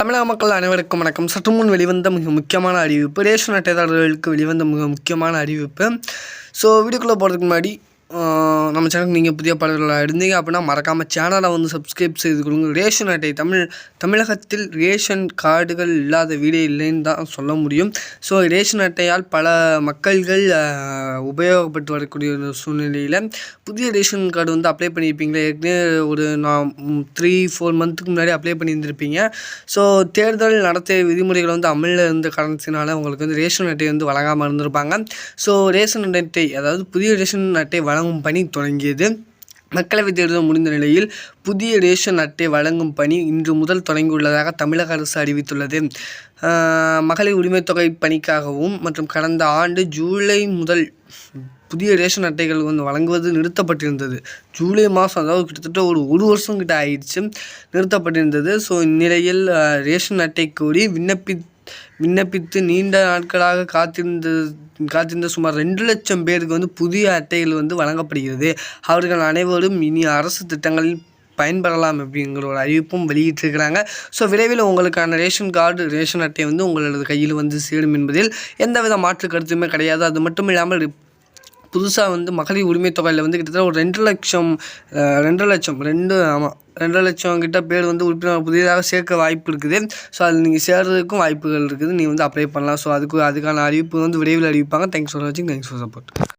தமிழக மக்கள் அனைவருக்கும் வணக்கம். சற்று முன் வெளிவந்த மிக முக்கியமான அறிவிப்பு ரேஷன் அட்டைதாரர்களுக்கு வெளிவந்த மிக முக்கியமான அறிவிப்பு. ஸோ வீடியோக்குள்ளே போகிறதுக்கு முன்னாடி நம்ம சேனலுக்கு நீங்கள் புதிய பாடல்களாக இருந்தீங்க அப்படின்னா மறக்காமல் சேனலை வந்து சப்ஸ்கிரைப் செய்து கொடுங்க. ரேஷன் அட்டை தமிழ் தமிழகத்தில் ரேஷன் கார்டுகள் இல்லாத வீடே இல்லைன்னு தான் சொல்ல முடியும். ஸோ ரேஷன் அட்டையால் பல மக்கள்கள் உபயோகப்பட்டு வரக்கூடிய ஒரு சூழ்நிலையில் புதிய ரேஷன் கார்டு வந்து அப்ளை பண்ணியிருப்பீங்களே ஏற்கனவே ஒரு நான் த்ரீ ஃபோர் மந்த்துக்கு முன்னாடி அப்ளை பண்ணியிருந்திருப்பீங்க. ஸோ தேர்தல் நடத்திய விதிமுறைகள் வந்து அமலில் இருந்த காரணத்தினால உங்களுக்கு வந்து ரேஷன் அட்டை வந்து வழங்காமல் இருந்திருப்பாங்க. ஸோ ரேஷன் அட்டை அதாவது புதிய ரேஷன் அட்டை வழங்கும் பணி தொடங்கியது. மக்களவைத் தேர்தல் முடிந்த நிலையில் புதிய ரேஷன் அட்டை வழங்கும் பணி இன்று முதல் தொடங்கியுள்ளதாக தமிழக அரசு அறிவித்துள்ளது. மகளிர் உரிமைத்தொகை பணிக்காகவும் மற்றும் கடந்த ஆண்டு ஜூலை முதல் புதிய ரேஷன் அட்டைகள் வந்து வழங்குவது நிறுத்தப்பட்டிருந்தது. ஜூலை மாதம் அதாவது கிட்டத்தட்ட ஒரு ஒரு வருஷம் கிட்ட ஆயிடுச்சு நிறுத்தப்பட்டிருந்தது. ஸோ இந்நிலையில் ரேஷன் அட்டை கோரி விண்ணப்பி விண்ணப்பித்து நீண்ட நாட்களாக காத்திருந்தது காத்திருந்த சுமார் ரெண்டு லட்சம் பேருக்கு வந்து புதிய அட்டைகள் வந்து வழங்கப்படுகிறது. அவர்கள் அனைவரும் இனி அரசு திட்டங்களில் பயன்பெறலாம் அப்படிங்கிற ஒரு அறிவிப்பும் வெளியிட்டிருக்கிறாங்க. ஸோ விரைவில் உங்களுக்கான ரேஷன் கார்டு ரேஷன் அட்டை வந்து உங்களது கையில் வந்து சேரும் என்பதில் எந்தவித மாற்று கருத்துமே கிடையாது. அது மட்டும் இல்லாமல் புதுசாக வந்து மகளிர் உரிமை தொகையில் வந்து கிட்டத்தட்ட ஒரு ரெண்டு லட்சம் ரெண்டு லட்சம் ரெண்டு ஆமாம் ரெண்டு லட்சம் கிட்ட பேர் வந்து உறுப்பினர் புதிதாக சேர்க்க வாய்ப்பு இருக்குது. ஸோ அதில் நீங்கள் சேர்றதுக்கும் வாய்ப்புகள் இருக்குது. நீ வந்து அப்ளை பண்ணலாம். ஸோ அதுக்கு அதுக்கான அறிவிப்பு வந்து விரைவில் அறிவிப்பாங்க. தேங்க்ஸ் ஃபார் வாட்சிங் தேங்க்ஸ் ஃபார் சப்போர்ட்